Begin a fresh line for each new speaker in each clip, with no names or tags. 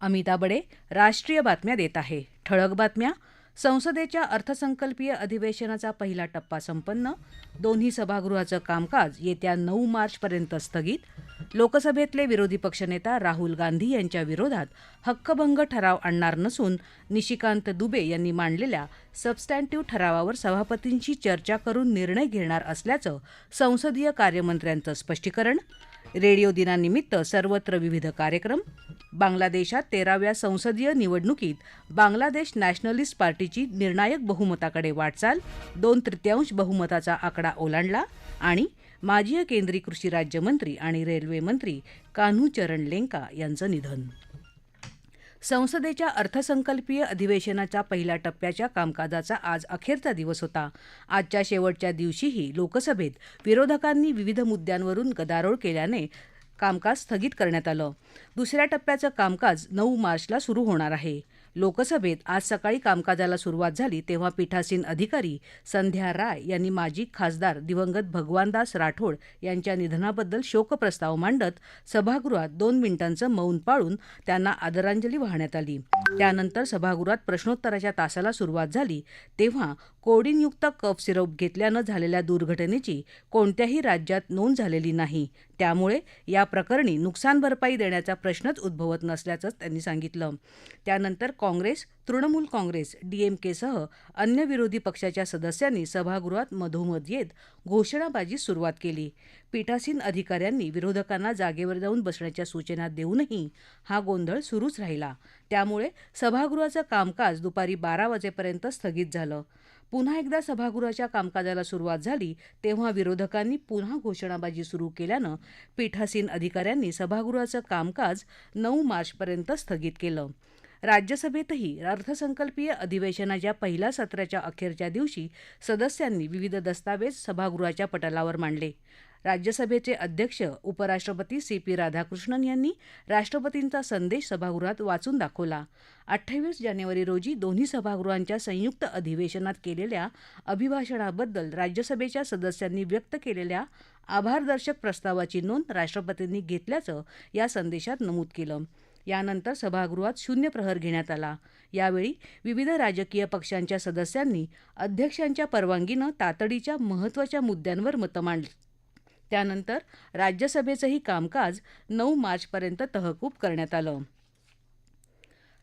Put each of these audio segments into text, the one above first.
अमिता बडे राष्ट्रीय बातम्या देत आहे. ठळक बातम्या. संसदेच्या अर्थसंकल्पीय अधिवेशनाचा पहिला टप्पा संपन्न. दोन्ही सभागृहाचं कामकाज येत्या नऊ मार्चपर्यंत स्थगित. लोकसभेतले विरोधी पक्षनेता राहुल गांधी यांच्या विरोधात हक्कभंग ठराव आणणार नसून निशिकांत दुबे यांनी मांडलेल्या सबस्टॅन्टिव्ह ठरावावर सभापतींशी चर्चा करून निर्णय घेणार असल्याचं संसदीय कार्यमंत्र्यांचं स्पष्टीकरण. रेडिओ दिनानिमित्त सर्वत्र विविध कार्यक्रम. बांगलादेशात तेराव्या संसदीय निवडणुकीत बांगलादेश नॅशनलिस्ट पार्टीची निर्णायक बहुमताकडे वाटचाल दोन तृतीयांश बहुमताचा आकडा ओलांडला आणि माजी केंद्रीय कृषी राज्यमंत्री आणि रेल्वेमंत्री कान्हू कान्हूचरण लेंका यांचं निधन. संसदेच्या अर्थसंकल्पीय अधिवेशनाच्या पहिल्या टप्प्याच्या कामकाजाचा आज अखेरचा दिवस होता. आजच्या शेवटच्या दिवशीही लोकसभेत विरोधकांनी विविध मुद्द्यांवरून गदारोळ केल्याने कामकाज स्थगित करण्यात आलं. दुसऱ्या टप्प्याचं कामकाज नऊ मार्चला सुरू होणार आहे. लोकसभेत आज सकाळी कामकाजाला सुरुवात झाली तेव्हा पीठासीन अधिकारी संध्या राय यांनी माजी खासदार दिवंगत भगवानदास राठोड यांच्या निधनाबद्दल शोकप्रस्ताव मांडत सभागृहात दोन मिनिटांचं मौन पाळून त्यांना आदरांजली वाहण्यात आली. त्यानंतर सभागृहात प्रश्नोत्तराच्या तासाला सुरुवात झाली. तेव्हा कोडिनयुक्त कफ सिरप घेतल्यानं झालेल्या दुर्घटनेची कोणत्याही राज्यात नोंद झालेली नाही. त्यामुळे या प्रकरणी नुकसान भरपाई देण्याचा प्रश्नच उद्भवत नसल्याचं त्यांनी सांगितलं. त्यानंतर काँग्रेस तृणमूल काँग्रेस डीएमकेसह अन्य विरोधी पक्षाच्या सदस्यांनी सभागृहात मधोमध येत घोषणाबाजी सुरुवात केली. पीठासीन अधिकाऱ्यांनी विरोधकांना जागेवर जाऊन बसण्याच्या सूचना देऊनही हा गोंधळ सुरूच राहिला. त्यामुळे सभागृहाचं कामकाज दुपारी बारा वाजेपर्यंत स्थगित झालं. पुन्हा एकदा सभागृहाच्या कामकाजाला सुरुवात झाली तेव्हा विरोधकांनी पुन्हा घोषणाबाजी सुरू केल्यानं पीठासीन अधिकाऱ्यांनी सभागृहाचं कामकाज नऊ मार्चपर्यंत स्थगित केलं. राज्यसभेतही अर्थसंकल्पीय अधिवेशनाच्या पहिल्या सत्राच्या अखेरच्या दिवशी सदस्यांनी विविध दस्तावेज सभागृहाच्या पटलावर मांडले. राज्यसभेचे अध्यक्ष उपराष्ट्रपती सी पी राधाकृष्णन यांनी राष्ट्रपतींचा संदेश सभागृहात वाचून दाखवला. अठ्ठावीस जानेवारी रोजी दोन्ही सभागृहांच्या संयुक्त अधिवेशनात केलेल्या अभिभाषणाबद्दल राज्यसभेच्या सदस्यांनी व्यक्त केलेल्या आभारदर्शक प्रस्तावाची नोंद राष्ट्रपतींनी घेतल्याचं या संदेशात नमूद केलं. यानंतर सभागृहात शून्य प्रहर घेण्यात आला. यावेळी विविध राजकीय पक्षांच्या सदस्यांनी अध्यक्षांच्या परवानगीनं तातडीच्या महत्त्वाच्या मुद्द्यांवर मतं मांडली. त्यानंतर राज्यसभेचंही कामकाज नऊ मार्चपर्यंत तहकूब करण्यात आलं.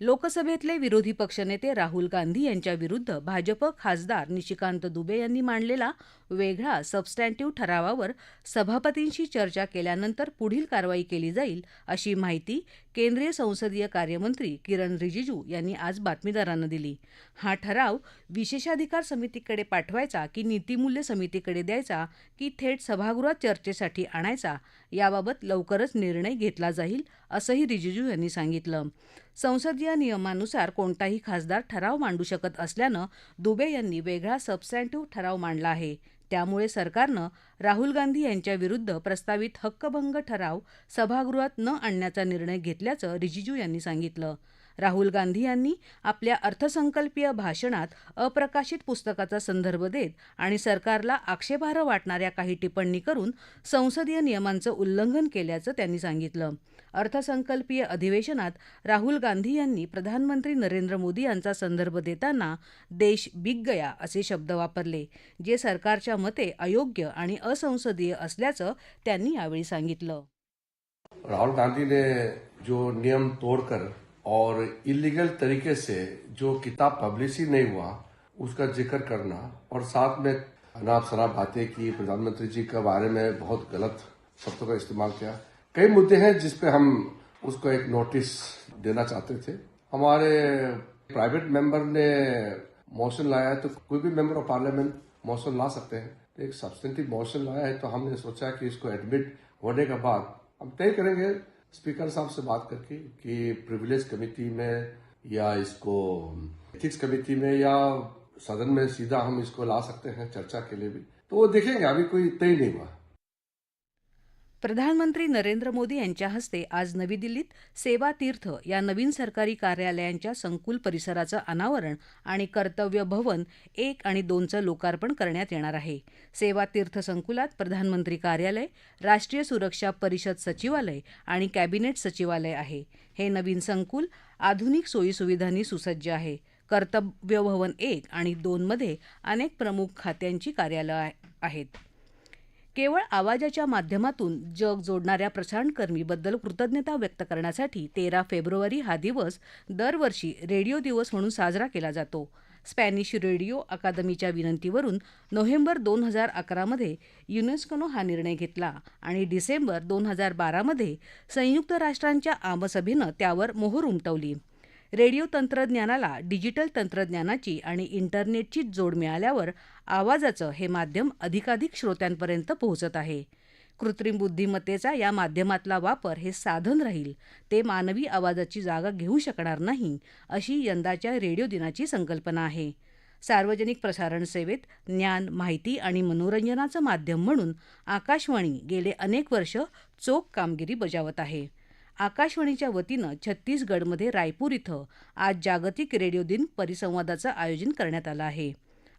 लोकसभेतले विरोधी पक्षनेते राहुल गांधी यांच्याविरुद्ध भाजप खासदार निशिकांत दुबे यांनी मांडलेला वेगळा सबस्टँटिव्ह ठरावावर सभापतींशी चर्चा केल्यानंतर पुढील कारवाई केली जाईल अशी माहिती केंद्रीय संसदीय कार्यमंत्री किरण रिजिजू यांनी आज बातमीदारांना दिली. हा ठराव विशेषाधिकार समितीकडे पाठवायचा की नीतिमूल्य समितीकडे द्यायचा की थेट सभागृहात चर्चेसाठी आणायचा याबाबत लवकरच निर्णय घेतला जाईल असंही रिजिजू यांनी सांगितलं. संसदीय नियमानुसार कोणताही खासदार ठराव मांडू शकत असल्यानं दुबे यांनी वेगळा सबस्टँटिव्ह ठराव मांडला आहे. त्यामुळे सरकारनं राहुल गांधी यांच्याविरुद्ध प्रस्तावित हक्कभंग ठराव सभागृहात न आणण्याचा निर्णय घेतल्याचं रिजिजू यांनी सांगितलं. राहुल गांधी यांनी आपल्या अर्थसंकल्पीय भाषणात अप्रकाशित पुस्तकाचा संदर्भ देत आणि सरकारला आक्षेपार्ह वाटणाऱ्या काही टिप्पणी करून संसदीय नियमांचं उल्लंघन केल्याचं त्यांनी सांगितलं. अर्थसंकल्पीय अधिवेशनात राहुल गांधी यांनी प्रधानमंत्री नरेंद्र मोदी यांचा संदर्भ देताना देश बिग गया असे शब्द वापरले जे सरकारच्या मते अयोग्य आणि असंसदीय असल्याचं त्यांनी यावेळी सांगितलं.
राहुल गांधी ने जो नियम तोड़कर और इलीगल तरीके से जो किताब पब्लिश ही नहीं हुआ, उसका ज़िक्र करना और साथ में अनाप शराब बातें की, प्रधानमंत्री जी के बारे में बहुत गलत शब्दों का इस्तेमाल किया। कई मुद्दे हैं जिसपे हम उसको एक नोटिस देना चाहते थे। हमारे प्राइवेट मेंबर ने मोशन लाया है तो कोई भी मेंबर ऑफ़ पार्लियामेंट मोशन ला सकते हैं। एक सब्सटेंटिव मोशन लाया है तो हमने सोचा कि इसको एडमिट होने के बाद हम तय करेंगे स्पीकर साहब से बात करके कि प्रिविलेज कमेटी में या इसको एथिक्स कमेटी में या सदन में सीधा हम इसको ला सकते हैं चर्चा के लिए भी। तो वो देखेंगे, अभी कोई तय नहीं हुआ।
प्रधानमंत्री नरेंद्र मोदी यांच्या हस्ते आज नवी दिल्लीत सेवा तीर्थ या नवीन सरकारी कार्यालयांच्या संकुल परिसराचं अनावरण आणि कर्तव्य भवन एक आणि दोनचं लोकार्पण करण्यात येणार आहे. सेवा तीर्थ संकुलात प्रधानमंत्री कार्यालय राष्ट्रीय सुरक्षा परिषद सचिवालय आणि कॅबिनेट सचिवालय आहे. हे नवीन संकुल आधुनिक सोयीसुविधांनी सुसज्ज आहे. कर्तव्य भवन एक आणि दोनमध्ये अनेक प्रमुख खात्यांची कार्यालयं आहेत. केवळ आवाजाच्या माध्यमातून जग जोडणाऱ्या प्रसारणकर्मीबद्दल कृतज्ञता व्यक्त करण्यासाठी तेरा फेब्रुवारी हा दिवस दरवर्षी रेडिओ दिवस म्हणून साजरा केला जातो. स्पॅनिश रेडिओ अकादमीच्या विनंतीवरून नोव्हेंबर दोन हजार अकरामध्ये युनेस्कोनं हा निर्णय घेतला आणि डिसेंबर दोन हजार बारामध्ये संयुक्त राष्ट्रांच्या आमसभेनं त्यावर मोहर उमटवली. रेडिओ तंत्रज्ञानाला डिजिटल तंत्रज्ञानाची आणि इंटरनेटची जोड मिळाल्यावर आवाजाचं हे माध्यम अधिकाधिक श्रोत्यांपर्यंत पोहोचत आहे. कृत्रिम बुद्धिमत्तेचा या माध्यमातला वापर हे साधन राहील. ते मानवी आवाजाची जागा घेऊ शकणार नाही अशी यंदाच्या रेडिओ दिनाची संकल्पना आहे. सार्वजनिक प्रसारण सेवेत ज्ञान माहिती आणि मनोरंजनाचं माध्यम म्हणून आकाशवाणी गेले अनेक वर्ष चोख कामगिरी बजावत आहे. आकाशवाणीच्या वतीनं छत्तीसगडमध्ये रायपूर इथं आज जागतिक रेडिओ दिन परिसंवादाचं आयोजन करण्यात आलं आहे.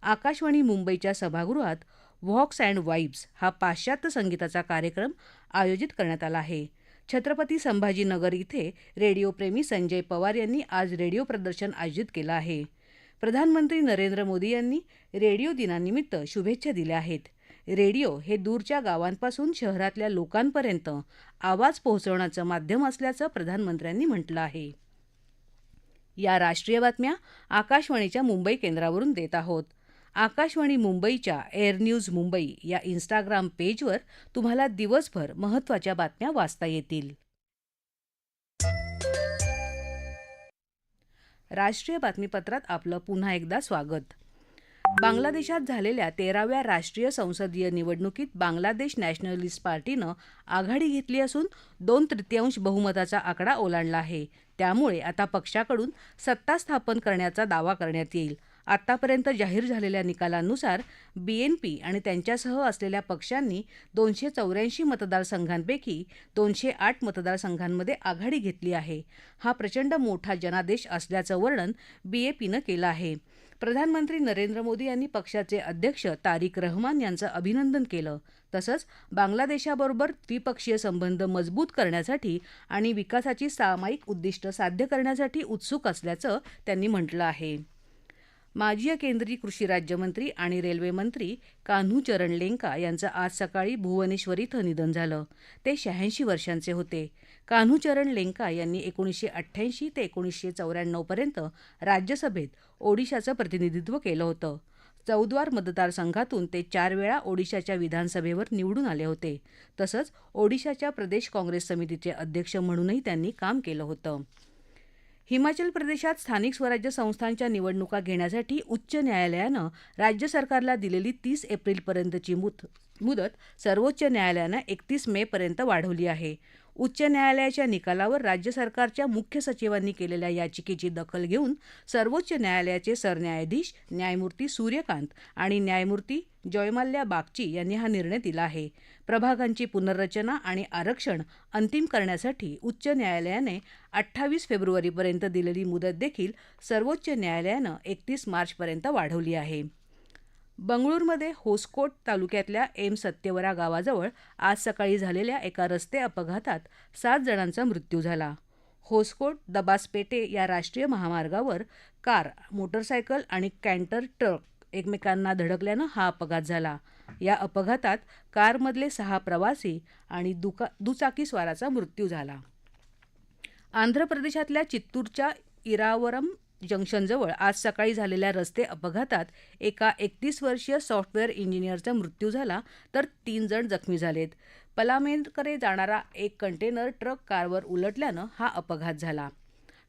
आकाशवाणी मुंबईच्या सभागृहात व्हॉक्स अँड वाईब्स हा पाश्चात्य संगीताचा कार्यक्रम आयोजित करण्यात आला आहे. छत्रपती संभाजीनगर इथे रेडिओप्रेमी संजय पवार यांनी आज रेडिओ प्रदर्शन आयोजित केलं आहे. प्रधानमंत्री नरेंद्र मोदी यांनी रेडिओ दिनानिमित्त शुभेच्छा दिल्या आहेत. रेडिओ हे दूरच्या गावांपासून शहरातल्या लोकांपर्यंत आवाज पोहोचवण्याचं माध्यम असल्याचं प्रधानमंत्र्यांनी म्हटलं आहे. या राष्ट्रीय बातम्या आकाशवाणीच्या मुंबई केंद्रावरून देत आहोत. आकाशवाणी मुंबईच्या एअर न्यूज मुंबई या इन्स्टाग्राम पेजवर तुम्हाला दिवसभर महत्त्वाच्या बातम्या वाचता येतील. राष्ट्रीय बातमीपत्रात आपलं पुन्हा एकदा स्वागत. बांगलादेशात झालेल्या तेराव्या राष्ट्रीय संसदीय निवडणुकीत बांगलादेश नॅशनलिस्ट पार्टीनं आघाडी घेतली असून दोन तृतीयांश बहुमताचा आकडा ओलांडला आहे. त्यामुळे आता पक्षाकडून सत्ता स्थापन करण्याचा दावा करण्यात येईल. आतापर्यंत जाहीर झालेल्या निकालांनुसार बीएनपी आणि त्यांच्यासह असलेल्या पक्षांनी दोनशे चौऱ्याऐंशी मतदारसंघांपैकी दोनशे आठ मतदारसंघांमध्ये आघाडी घेतली आहे. हा प्रचंड मोठा जनादेश असल्याचं वर्णन बीएपीनं केलं आहे. प्रधानमंत्री नरेंद्र मोदी यांनी पक्षाचे अध्यक्ष तारिक रहमान यांचं अभिनंदन केलं. तसंच बांगलादेशाबरोबर द्विपक्षीय संबंध मजबूत करण्यासाठी आणि विकासाची सामायिक उद्दिष्ट साध्य करण्यासाठी उत्सुक असल्याचं त्यांनी म्हटलं आहे. माजी केंद्रीय कृषी राज्यमंत्री आणि रेल्वेमंत्री कान्हू चरण लेंका यांचं आज सकाळी भुवनेश्वर इथं निधन झालं. ते शहाऐंशी वर्षांचे होते. कान्हू चरण लेंका यांनी एकोणीसशे अठ्ठ्याऐंशी ते एकोणीसशे चौऱ्याण्णवपर्यंत राज्यसभेत ओडिशाचं प्रतिनिधित्व केलं होतं. चौद्वार मतदारसंघातून ते चार वेळा ओडिशाच्या विधानसभेवर निवडून आले होते. तसंच ओडिशाच्या प्रदेश काँग्रेस समितीचे अध्यक्ष म्हणूनही त्यांनी काम केलं होतं. हिमाचल प्रदेशात स्थानिक स्वराज्य संस्थांच्या निवडणुका घेण्यासाठी उच्च न्यायालयानं राज्य सरकारला दिलेली तीस एप्रिलपर्यंतची मुत मुदत सर्वोच्च न्यायालयानं एकतीस मेपर्यंत वाढवली आहे. उच्च न्यायालयाच्या निकालावर राज्य सरकारच्या मुख्य सचिवांनी केलेल्या याचिकेची दखल घेऊन सर्वोच्च न्यायालयाचे सरन्यायाधीश न्यायमूर्ती सूर्यकांत आणि न्यायमूर्ती जयमाल्या बागची यांनी हा निर्णय दिला आहे. प्रभागांची पुनर्रचना आणि आरक्षण अंतिम करण्यासाठी उच्च न्यायालयाने अठ्ठावीस फेब्रुवारीपर्यंत दिलेली मुदत देखील सर्वोच्च न्यायालयानं एकतीस मार्चपर्यंत वाढवली आहे. बंगळूरमध्ये होसकोट तालुक्यातल्या एम सत्यवरा गावाजवळ आज सकाळी झालेल्या एका रस्ते अपघातात सात जणांचा मृत्यू झाला. होसकोट दबासपेटे या राष्ट्रीय महामार्गावर कार मोटरसायकल आणि कॅन्टर ट्रक एकमेकांना धडकल्यानं हा अपघात झाला. या अपघातात कारमधले सहा प्रवासी आणि दुका दुचाकीस्वाराचा मृत्यू झाला. आंध्र प्रदेशातल्या चित्तूरच्या इरावरम जंक्शनजवळ आज सकाळी झालेल्या रस्ते अपघातात एका एकतीस वर्षीय सॉफ्टवेअर इंजिनियरचा मृत्यू झाला तर तीन जण जखमी झालेत. पलामेंदकडे जाणारा एक कंटेनर ट्रक कारवर उलटल्यानं हा अपघात झाला.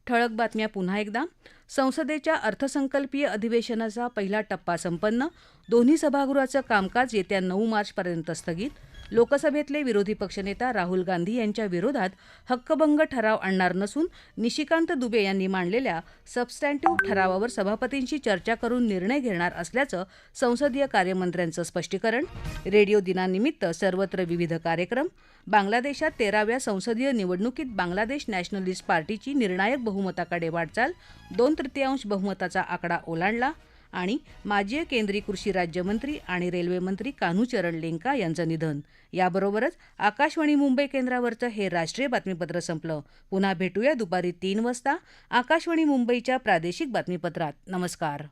ठळक बातम्या पुन्हा एकदा. संसदेच्या अर्थसंकल्पीय अधिवेशनाचा पहिला टप्पा संपन्न. दोन्ही सभागृहाचं कामकाज येत्या नऊ मार्चपर्यंत स्थगित. लोकसभेतले विरोधी पक्षनेता राहुल गांधी यांच्या विरोधात हक्कभंग ठराव आणणार नसून निशिकांत दुबे यांनी मांडलेल्या सबस्टँटिव्ह ठरावावर सभापतींशी चर्चा करून निर्णय घेणार असल्याचं संसदीय कार्यमंत्र्यांचं स्पष्टीकरण रेडिओ दिनानिमित्त सर्वत्र विविध कार्यक्रम बांगलादेशात तेराव्या संसदीय निवडणुकीत बांगलादेश नॅशनलिस्ट पार्टीची निर्णायक बहुमताकडे वाटचाल दोन तृतीयांश बहुमताचा आकडा ओलांडला आणि माजी केंद्रीय कृषी राज्यमंत्री आणि रेल्वेमंत्री कान्हूचरण लेंका यांचं निधन. याबरोबरच आकाशवाणी मुंबई केंद्रावरचं हे राष्ट्रीय बातमीपत्र संपलं. पुन्हा भेटूया दुपारी तीन वाजता आकाशवाणी मुंबईच्या प्रादेशिक बातमीपत्रात. नमस्कार.